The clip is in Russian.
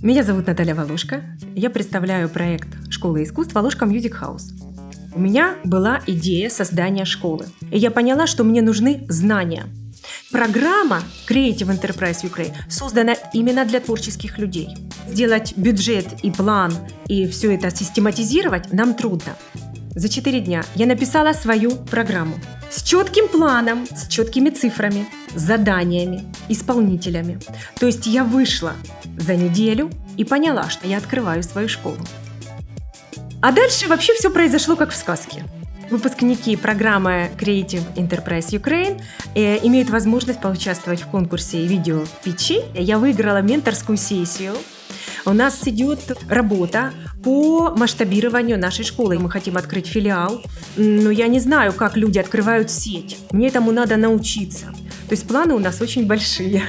Меня зовут Наталья Волошка. Я представляю проект «Школа искусств Волошка Music House». У меня была идея создания школы. И я поняла, что мне нужны знания. Программа Creative Enterprise Ukraine создана именно для творческих людей. Сделать бюджет и план и все это систематизировать нам трудно. За 4 дня я написала свою программу с четким планом, с четкими цифрами, заданиями, исполнителями. То есть я вышла за неделю и поняла, что я открываю свою школу. А дальше вообще все произошло как в сказке. Выпускники программы Creative Enterprise Ukraine э, имеют возможность поучаствовать в конкурсе видео Пичи. Я выиграла менторскую сессию. У нас идет работа по масштабированию нашей школы. Мы хотим открыть филиал, но я не знаю, как люди открывают сеть. Мне этому надо научиться. То есть планы у нас очень большие.